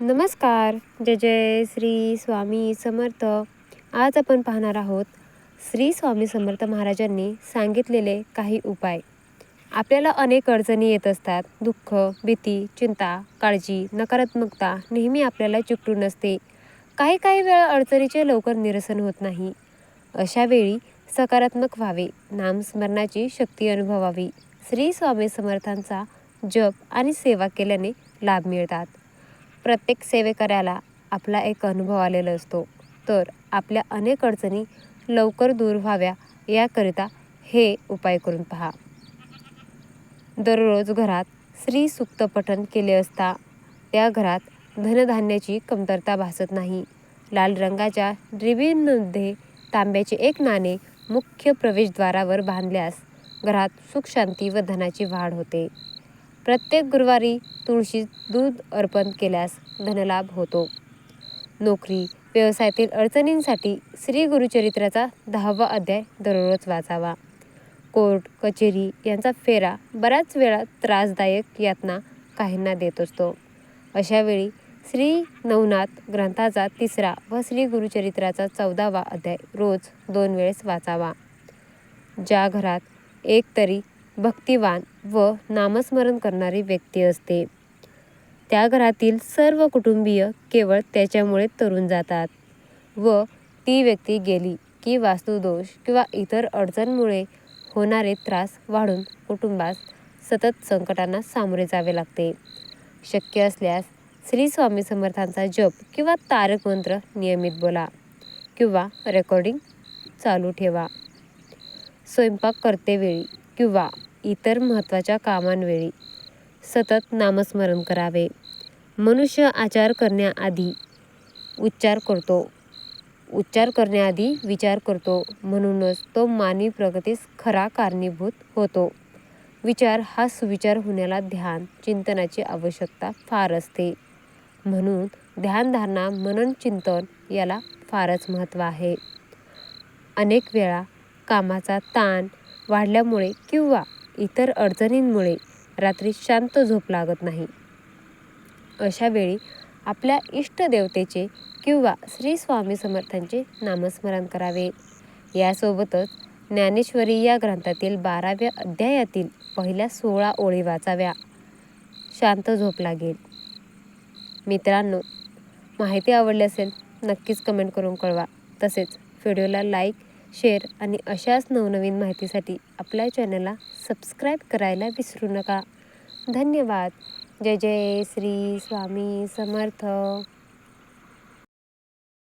नमस्कार. जय जय श्री स्वामी समर्थ. आज आपण पाहणार आहोत श्री स्वामी समर्थ महाराजांनी सांगितलेले काही उपाय. आपल्याला अनेक अडचणी येत असतात. दुःख भीती चिंता काळजी नकारात्मकता नेहमी आपल्याला चिकटून असते. काही काही वेळा अडचणीचे लवकर निरसन होत नाही. अशा वेळी सकारात्मक व्हावे नामस्मरणाची शक्ती अनुभवावी. श्री स्वामी समर्थांचा जप आणि सेवा केल्याने लाभ मिळतात. प्रत्येक सेवेकऱ्याला आपला एक अनुभव आलेला असतो. तर आपल्या अनेक अडचणी लवकर दूर व्हाव्या याकरिता हे उपाय करून पहा. दररोज घरात श्री सुक्त पठण केले असता त्या घरात धनधान्याची कमतरता भासत नाही. लाल रंगाच्या रिबीनमध्ये तांब्याचे एक नाणे मुख्य प्रवेशद्वारावर बांधल्यास घरात सुख शांती व धनाची वाढ होते. प्रत्येक गुरुवारी तुळशी दूध अर्पण केल्यास धनलाभ होतो. नोकरी व्यवसायातील अडचणींसाठी श्री गुरुचरित्राचा दहावा अध्याय दररोज वाचावा. कोर्ट कचेरी यांचा फेरा बऱ्याच वेळा त्रासदायक यातना काहींना देत असतो. अशावेळी श्री नवनाथ ग्रंथाचा तिसरा व श्री गुरुचरित्राचा चौदावा अध्याय रोज दोन वेळेस वाचावा. ज्या घरात एक तरी भक्तिवान व नामस्मरण करणारी व्यक्ती असते. त्या घरातील सर्व कुटुंबीय केवळ त्याच्यामुळे तरुण जातात व ती व्यक्ती गेली की वास्तुदोष किंवा इतर अडचणमुळे होणारे त्रास वाढून कुटुंबास सतत संकटांना सामोरे जावे लागते. शक्य असल्यास श्री स्वामी समर्थांचा जप किंवा तारक मंत्र नियमित बोला किंवा रेकॉर्डिंग चालू ठेवा. स्वयंपाक करतेवेळी किंवा इतर महत्त्वाच्या कामांवेळी सतत नामस्मरण करावे. मनुष्य आचार करण्याआधी उच्चार करतो. उच्चार करण्याआधी विचार करतो. म्हणूनच तो मानवी प्रगतीस खरा कारणीभूत होतो. विचार हा सुविचार होण्याला ध्यान चिंतनाची आवश्यकता फार असते. म्हणून ध्यानधारणा मनन चिंतन याला फारच महत्त्व आहे. अनेक वेळा कामाचा ताण वाढल्यामुळे किंवा इतर अडचणींमुळे रात्री शांत झोप लागत नाही. अशा वेळी आपल्या इष्टदेवतेचे किंवा श्री स्वामी समर्थांचे नामस्मरण करावे. यासोबतच ज्ञानेश्वरी या ग्रंथातील बाराव्या अध्यायातील पहिल्या सोळा ओळी वाचाव्या. शांत झोप लागेल. मित्रांनो माहिती आवडली असेल नक्कीच कमेंट करून कळवा. तसेच व्हिडिओला लाईक शेअर आणि अशाच नवनवीन माहितीसाठी आपल्या चॅनलला सबस्क्राईब करायला विसरू नका. धन्यवाद. जय जय श्री स्वामी समर्थ.